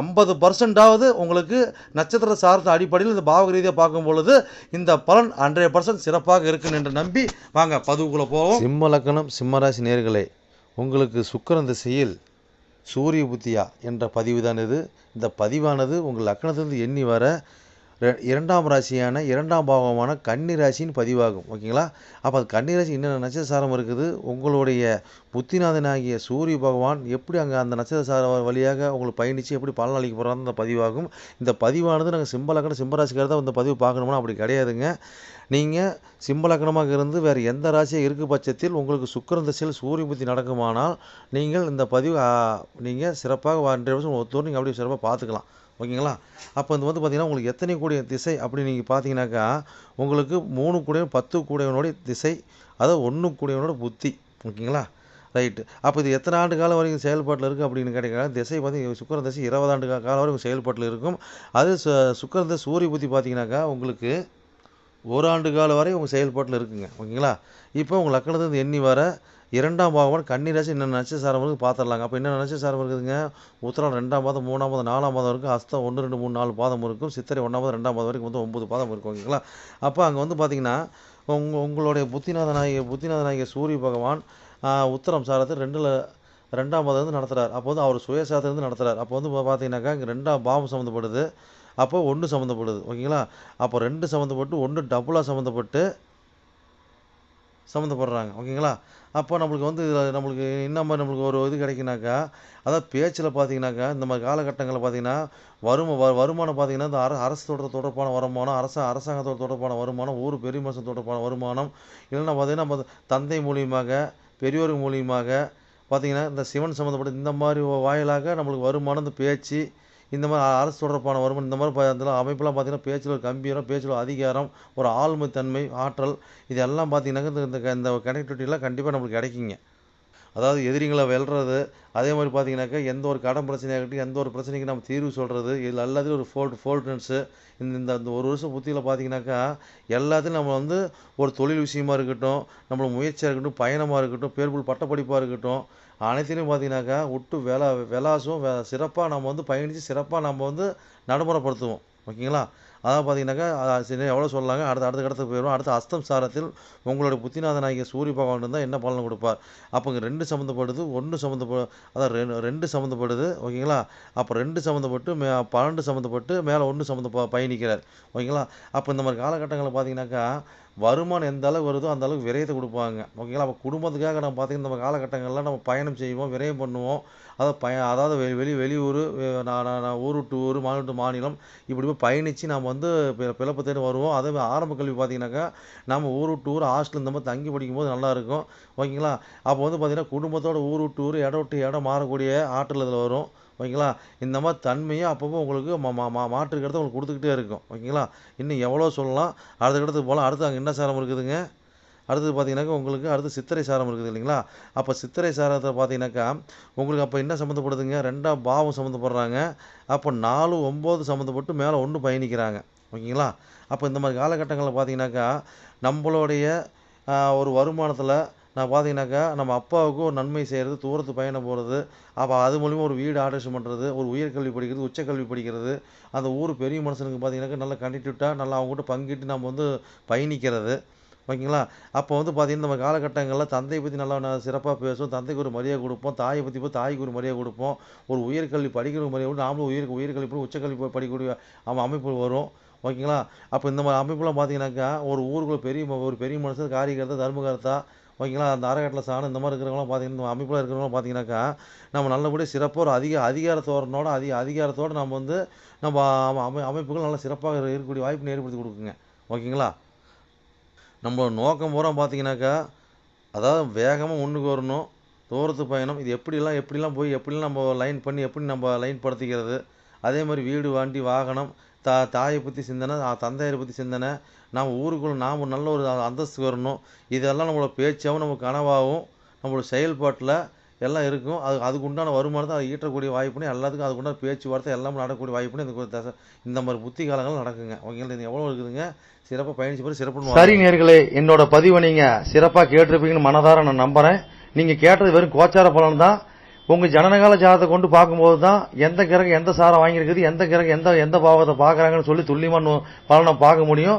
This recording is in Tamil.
ஐம்பது பர்சன்டாவது உங்களுக்கு நட்சத்திர சார்ந்த அடிப்படையில் இந்த பாவக ரீதியாக பார்க்கும் பொழுது இந்த பலன் ஹண்ட்ரட் பர்சன்ட் சிறப்பாக இருக்குன்னு என்று நம்பி வாங்க பதிவுக்குள்ளே போவோம். சிம்ம லக்கணம் சிம்மராசி நேர்களே உங்களுக்கு சுக்கரன் திசையில் சூரிய புத்தியா என்ற பதிவு தான் இது. இந்த பதிவானது உங்கள் லக்கணத்திலிருந்து எண்ணி வர இரண்டாம் ராசியான இரண்டாம் பாவமான கன்னி ராசின்னு பதிவாகும். ஓகேங்களா? அப்போ அது கன்னி ராசி என்னென்ன நட்சத்திரம் இருக்குது? உங்களுடைய புத்திநாதனாகிய சூரிய பகவான் எப்படி அங்கே அந்த நட்சத்திர வழியாக உங்களுக்கு பயணித்து எப்படி பலனளிக்க போகிறாங்க அந்த பதிவாகும். இந்த பதிவானது நாங்கள் சிம்பலக்கணம் சிம்பராசிக்காக தான் இந்த பதிவு பார்க்கணும்னா அப்படி கிடையாதுங்க. நீங்கள் சிம்பலக்கணமாக இருந்து வேறு எந்த ராசியாக இருக்கு பட்சத்தில் உங்களுக்கு சுக்கரன் திசையில் சூரிய புத்தி நடக்குமானால் நீங்கள் இந்த பதிவு நீங்கள் சிறப்பாக ஒன்றரை வருஷம் ஒருத்தர் நீங்கள் அப்படியே சிறப்பாக பார்த்துக்கலாம். ஓகேங்களா? அப்போ இது வந்து பார்த்திங்கன்னா உங்களுக்கு எத்தனை கூடிய திசை அப்படி நீங்கள் பார்த்தீங்கன்னாக்கா உங்களுக்கு மூணு கூடையும் பத்து கூடையவனுடைய திசை அதாவது ஒன்று கூடையவனோட புத்தி. ஓகேங்களா? ரைட்டு. அப்போ இது எத்தனை ஆண்டு காலம் வரைக்கும் செயல்பாட்டில் இருக்குது அப்படின்னு கேட்டீங்கன்னா திசை பார்த்திங்கன்னா சுக்கர திசை இருபது ஆண்டு காலம் வரைக்கும் செயல்பாட்டில் இருக்கும். அது சுக்கர திசை சூரிய புத்தி பார்த்தீங்கன்னாக்கா உங்களுக்கு ஒரு ஆண்டு காலம் வரை உங்கள் செயல்பாட்டில் இருக்குங்க. ஓகேங்களா? இப்போ உங்கள் லக்கணத்துலேருந்து எண்ணி வர இரண்டாம் பாவம் கன்னிராசி என்னென்ன நட்சத்திரம் இருக்குது பார்த்துடலாங்க அப்போ என்ன நட்சத்திரம் இருக்குதுங்க உத்தரம் ரெண்டாம் பாதம் மூணாம் பாதம் நாலாம் பாதம் இருக்கும் அஸ்தம் ஒன்று ரெண்டு மூணு நாலு பாதம் இருக்கும். சித்திரை ஒன்றாம் பாதம் ரெண்டாம் பாதம் வரைக்கும் வந்து ஒம்பது பாதம் இருக்கும் ஓகேங்களா? அப்போ அங்கே வந்து பார்த்தீங்கன்னா உங்க உங்களுடைய புத்திநாதனாகிய புத்திநாதனாகிய சூரிய பகவான் உத்தரம் சாரத்தை ரெண்டில் ரெண்டாம் பாதம் வந்து நடத்துகிறார் அப்போ வந்து அவர் சுயசாரத்தை வந்து நடத்துகிறார் அப்போ வந்து பார்த்தீங்கன்னாக்கா இங்கே ரெண்டாம் பாவம் சம்மந்தப்படுது அப்போ ஒன்று சம்மந்தப்படுது ஓகேங்களா? அப்போ ரெண்டு சம்மந்தப்பட்டு ஒன்று டபுளாக சம்மந்தப்பட்டு சம்மந்தப்படுறாங்க. ஓகேங்களா? அப்போ நம்மளுக்கு வந்து இதில் நம்மளுக்கு இன்னும் நம்மளுக்கு ஒரு இது கிடைக்குனாக்கா அதாவது பேச்சில் பார்த்தீங்கன்னாக்கா இந்த மாதிரி காலகட்டங்களில் பார்த்தீங்கன்னா வரும வ- வருமானம் பார்த்தீங்கன்னா இந்த அர தொடர் தொடர்பான வருமானம் அரச அரசாங்கத்தோட தொடர்பான வருமானம் ஊர் பெரிய மனுஷன் தொடர்பான வருமானம் இல்லைன்னா பார்த்தீங்கன்னா நம்ம தந்தை மூலியமாக பெரியோர் மூலியமாக பார்த்தீங்கன்னா இந்த சிவன் சம்மந்தப்பட்ட இந்த மாதிரி வாயிலாக நம்மளுக்கு வருமானம் இந்த பேச்சு இந்த மாதிரி அரசு தொடர்பான வருமானம் இந்த மாதிரி ப- இதெல்லாம் அமைப்பெல்லாம் பார்த்தீங்கன்னா பேச்சில் ஒரு கம்பீரம் பேச்சில் அதிகாரம் ஒரு ஆளுமைத்தன்மை ஆற்றல் இது எல்லாம் பார்த்தீங்கன்னாக்க இந்த- இந்த க- இந்த கனெக்டிவிட்டிலாம் கண்டிப்பாக நம்மளுக்கு கிடைக்குங்க. அதாவது எதிரிங்களை வெல்றது அதே மாதிரி பார்த்தீங்கன்னாக்கா எந்த ஒரு கடன் பிரச்சனையாகட்டும் எந்த ஒரு பிரச்சனைக்கு நம்ம தீர்வு சொல்கிறது இதில் எல்லாத்துலேயும் ஒரு ஃபோல்ட் ஃபோல்டன்ஸு இந்த இந்த இந்த ஒரு வருஷம் புத்தியில் பார்த்தீங்கன்னாக்கா எல்லாத்தையும் நம்ம வந்து ஒரு தொழில் விஷயமா இருக்கட்டும் நம்மளோட முயற்சியாக இருக்கட்டும் பயணமாக இருக்கட்டும் பேர்புல் பட்டப்படிப்பாக இருக்கட்டும் அனைத்திலையும் பார்த்தீங்கன்னாக்கா விட்டு வெலா விலாசும் சிறப்பாக நம்ம வந்து பயணித்து சிறப்பாக நம்ம வந்து நடைமுறைப்படுத்துவோம். ஓகேங்களா? அதாவது பார்த்தீங்கன்னாக்கா சரி எவ்வளோ சொல்லாங்க அடுத்த அடுத்த கடத்துக்கு போயிடும் அடுத்த அஸ்தம் சாரத்தில் உங்களுடைய புத்திநாதனாகிய சூரிய பகவான் இருந்தால் என்ன பலன் கொடுப்பார்? அப்போ இங்கே ரெண்டு சம்மந்தப்படுது ஒன்று சம்மந்தப்படு அதான் ரெண்டு ரெண்டு சம்மந்தப்படுது ஓகேங்களா? அப்போ ரெண்டு சம்மந்தப்பட்டு மே பன்னெண்டு சம்மந்தப்பட்டு மேலே ஒன்று சம்மந்த பயணிக்கிறார் ஓகேங்களா? அப்போ இந்த மாதிரி காலகட்டங்களில் பார்த்தீங்கன்னாக்கா வருமானம் எந்த அளவுக்கு வருதோ அந்த அளவுக்கு விரயத்தை கொடுப்பாங்க ஓகேங்களா? அப்போ குடும்பத்துக்காக நம்ம பார்த்தீங்கன்னா நம்ம காலகட்டங்களில் நம்ம பயணம் செய்வோம் விரயம் பண்ணுவோம். அதை பய அதாவது வெளி வெளி வெளியூர் நான் நான் நான் ஊர் விட்டு ஊர் மாநிலம் விட்டு மாநிலம் இப்படி போய் பயணித்து நம்ம வந்து பி- தேடி வருவோம். அதே மாதிரி ஆரம்ப கல்வி பார்த்தீங்கன்னாக்கா நம்ம ஊர் விட்டு ஊர் ஹாஸ்டல் இந்த மாதிரி தங்கி படிக்கும்போது நல்லாயிருக்கும் ஓகேங்களா? அப்போ வந்து பார்த்தீங்கன்னா குடும்பத்தோட ஊர் விட்டு ஊர் இடம் விட்டு இடம் மாறக்கூடிய ஆற்றல் இதில் வரும். ஓகேங்களா? இந்த மாதிரி தன்மையும் அப்பப்போ உங்களுக்கு மா மா மா மாற்றுக்கிறது உங்களுக்கு கொடுத்துக்கிட்டே இருக்கும். ஓகேங்களா? இன்னும் எவ்வளோ சொல்லலாம். அடுத்த இடத்துக்கு போகலாம். அடுத்து அங்கே என்ன சாரம் இருக்குதுங்க? அடுத்தது பார்த்தீங்கன்னாக்கா உங்களுக்கு அடுத்து சித்திரை சாரம் இருக்குது இல்லைங்களா? அப்போ சித்திரை சாரத்தை பார்த்தீங்கன்னாக்கா உங்களுக்கு அப்போ என்ன சம்மந்தப்படுதுங்க? ரெண்டாம் பாவம் சம்மந்தப்படுறாங்க. அப்போ நாலு ஒம்பது சம்மந்தப்பட்டு மேலே ஒன்று பயணிக்கிறாங்க. ஓகேங்களா? அப்போ இந்த மாதிரி காலகட்டங்களில் பார்த்தீங்கன்னாக்கா நம்மளுடைய ஒரு வருமானத்தில் நான் பார்த்தீங்கன்னாக்கா நம்ம அப்பாவுக்கு ஒரு நன்மை செய்கிறது தூரத்து பயணம் போகிறது அப்போ அது மூலிமா ஒரு வீடு ஆல்ட்ரேஷன் பண்ணுறது ஒரு உயர்கல்வி படிக்கிறது உச்சக்கல்வி படிக்கிறது அந்த ஊர் பெரிய மனுஷனுக்கு பார்த்தீங்கன்னாக்கா நல்லா கண்டிட்டிவிட்டாக நல்லா அவங்ககிட்ட பங்கிட்டு நம்ம வந்து பயணிக்கிறது. ஓகேங்களா? அப்போ வந்து பார்த்தீங்கன்னா நம்ம காலகட்டங்களில் தந்தையை பற்றி நல்லா சிறப்பாக பேசுவோம். தந்தைக்கு ஒரு மரியாதை கொடுப்போம். தாயை பற்றி போய் தாய்க்கு ஒரு மரியாதை கொடுப்போம். ஒரு உயர்கல்வி படிக்கிற மரியாதை கொடுத்து நாமளும் உயர் உயர்கல்வி உச்சக்கல்வி போய் படிக்கக்கூடிய அவன் அமைப்பு வரும். ஓகேங்களா? அப்போ இந்த மாதிரி அமைப்புலாம் பார்த்தீங்கன்னாக்கா ஒரு ஊருக்குள்ள பெரிய ம- ஒரு பெரிய மனுஷன் காரியகர்த்தா தர்மகர்த்தா ஓகேங்களா? அந்த அறக்கட்டளை சாணம் இந்த மாதிரி இருக்கிறவங்களாம் பார்த்தீங்கன்னா அமைப்பில் இருக்கிறவங்களாம் பார்த்தீங்கன்னாக்கா நம்ம நல்லபடியாக சிறப்பாக ஒரு அதிக அதிகாரத்தோரனோட அதிக அதிகாரத்தோடு நம்ம வந்து நம்ம அமை அமைப்புகள் நல்லா சிறப்பாக இருக்கக்கூடிய வாய்ப்பு ஏற்படுத்தி கொடுக்குங்க. ஓகேங்களா? நம்மளோட நோக்கம் பூரா பார்த்தீங்கன்னாக்கா அதாவது வேகமாக முன்னுக்கு வரணும் தூரத்து பயணம் இது எப்படிலாம் எப்படிலாம் போய் எப்படிலாம் நம்ம லைன் பண்ணி எப்படி நம்ம லைன் படுத்திக்கிறது அதே மாதிரி வீடு வண்டி வாகனம் தா தாயை பற்றி சிந்தனை தந்தையரை பற்றி சிந்தனை நாம் ஊருக்குள்ளே நாம் நல்ல ஒரு அந்தஸ்து வரணும் இதெல்லாம் நம்மளோட பேச்சாகவும் நம்ம கனவாகவும் நம்மளோட செயல்பாட்டில் எல்லாம் இருக்கும். அது அதுக்கு உண்டான வருமானத்தை அதை ஈட்டக்கூடிய வாய்ப்புனே எல்லாத்துக்கும் அதுக்கு உண்டான பேச்சுவார்த்தை எல்லாமே நடக்கக்கூடிய வாய்ப்புனே இந்த தசை இந்த மாதிரி புத்தி காலங்கள் நடக்குங்க. ஓகேங்களா? இது எவ்வளோ இருக்குதுங்க? சிறப்பாக பயணிச்சு போய் சிறப்பு சரி நேர்களே என்னோட பதிவை நீங்கள் சிறப்பாக கேட்டிருப்பீங்கன்னு மனதார நான் நம்புகிறேன் நீங்கள் கேட்டது வெறும் கோச்சார பலன் தான். உங்கள் ஜனநகால ஜாதத்தை கொண்டு பார்க்கும்போது தான் எந்த கிரகம் எந்த சாரம் வாங்கியிருக்குது எந்த கிரகம் எந்த எந்த பாவத்தை பார்க்குறாங்கன்னு சொல்லி துல்லியமான பலனை பார்க்க முடியும்.